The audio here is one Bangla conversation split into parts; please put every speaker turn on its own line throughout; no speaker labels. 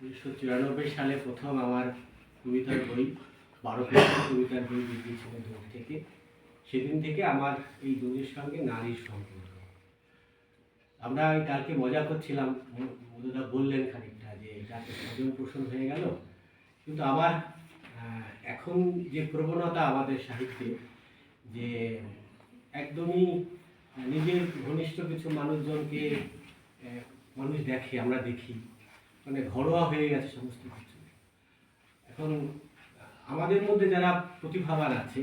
উনিশশো চুরানব্বই সালে প্রথম আমার কবিতার বই, বারো পৃষ্ঠা কবিতার বই বেরিয়েছিল দূর থেকে। সেদিন থেকে আমার এই দৌড়ের সঙ্গে নারীর সম্পর্ক। আমরা ওই কালকে মজা করছিলাম। মধুদা বললেন খানিকটা যে, এটা স্বজন পোষণ হয়ে গেল। কিন্তু আমার এখন যে প্রবণতা আমাদের সাহিত্যে, যে একদমই নিজের ঘনিষ্ঠ কিছু মানুষজনকে মানুষ দেখে, আমরা দেখি। মানে ঘরোয়া হয়ে গেছে সমস্ত কিছু। এখন আমাদের মধ্যে যারা প্রতিভাবান আছে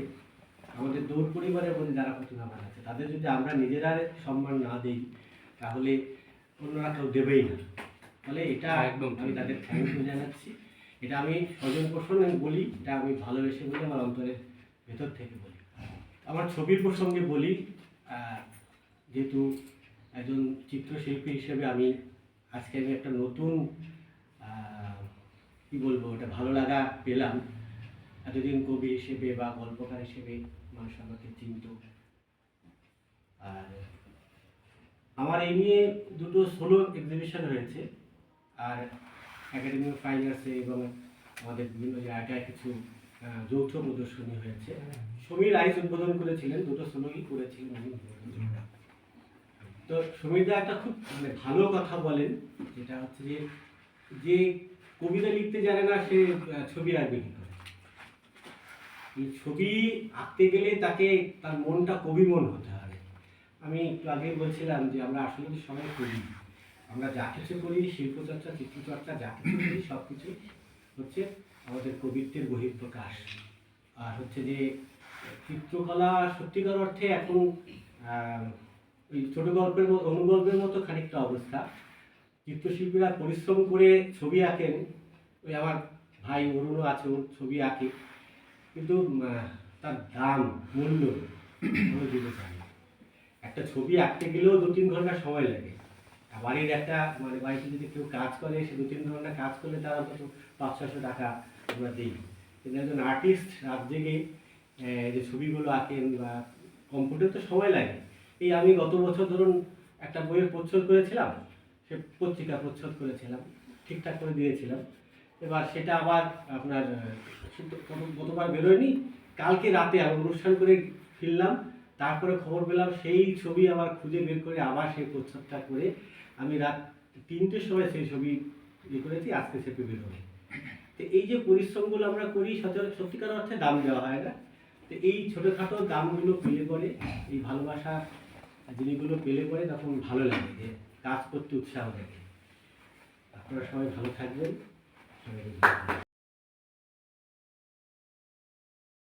আমাদের দৌড় পরিবারের মধ্যে যারা প্রতিভাবান আছে তাদের যদি আমরা নিজেরা সম্মান না দিই তাহলে অন্যরা কেউ দেবেই না। ফলে এটা
একদম
আমি তাদের থ্যাংক ইউ জানাচ্ছি। এটা আমি স্বজন পোষণ বলি এটা আমি ভালোবেসে বলি আমার অন্তরের ভেতর থেকে বলি। আমার ছবির প্রসঙ্গে বলি যেহেতু একজন চিত্রশিল্পী হিসেবে আমি আজকে আমি একটা নতুন কি বলব এটা ভালো লাগা পেলাম। এতদিন কবি হিসেবে বা গল্পকার হিসেবে মানুষ আমাকে চিনত। আর আমার এই নিয়ে দুটো সোলো এক্সিবিশন হয়েছে। আর একাডেমি অফ ফাইন আর্টসে এবং আমাদের বিভিন্ন জায়গায় কিছু যৌথ প্রদর্শনী হয়েছে। সমীর আইস উদ্বোধন করেছিলেন, দুটো সোলোই করেছিলেন। তো সমীরদা একটা খুব মানে ভালো কথা বলেন, যেটা হচ্ছে যে যে কবিতা লিখতে জানে না, সে ছবি আঁকবে কি করে? ছবি আঁকতে গেলে তাকে তার মনটা কবি মন হতে হবে। আমি একটু আগে বলছিলাম যে আমরা আসলে সবাই কবি। আমরা যা কিছু করি, শিল্পচর্চা, চিত্রচর্চা, যা কিছু করি, সব কিছু হচ্ছে আমাদের কবিত্বের বহিঃপ্রকাশ। আর হচ্ছে যে, চিত্রকলা সত্যিকার অর্থে এখন ওই ছোট গল্পের অনুগল্পের মতো খানিকটা অবস্থা। চিত্রশিল্পীরা পরিশ্রম করে ছবি আঁকেন। ওই আমার ভাই অরুণও আছে, ওর ছবি আঁকে। কিন্তু তার দাম, মূল্য দিতে। একটা ছবি আঁকতে গেলেও দু তিন ঘণ্টা সময় লাগে। বাড়ির একটা মানে বাড়িতে যদি কেউ কাজ করে, সে দু তিন ঘণ্টা কাজ করলে তার অন্তত পাঁচ ছশো টাকা আমরা দিই। কিন্তু একজন আর্টিস্ট রাত জেগে যে ছবিগুলো আঁকেন বা কম্পিউটার তো সময় লাগে। এই আমি গত বছর ধরুন একটা বইয়ের প্রচ্ছদ করেছিলাম। সে পত্রিকা প্রচ্ছদ করেছিলাম, ঠিকঠাক করে দিয়েছিলাম। এবার সেটা আবার আপনার গতবার বেরোয়নি, কালকে রাতে আমি অনুষ্ঠান করে ফিরলাম, তারপরে খবর পেলাম, সেই ছবি আবার খুঁজে বের করে আবার সেই প্রচ্ছদটা করে আমি রাত তিনটের সময় সেই ছবি ইয়ে করেছি, আজকে সেটা বেরোবে তো এই যে পরিশ্রমগুলো আমরা করি, সচরাচর সত্যিকার অর্থে দাম দেওয়া হয় না। তো এই ছোটোখাটো দামগুলো পেলে পরে, এই ভালোবাসা জিনিসগুলো পেলে পরে তখন ভালো লাগে। যে কাজ করতে উৎসাহ দেবেন আপনারা সবাই ভালো থাকবেন।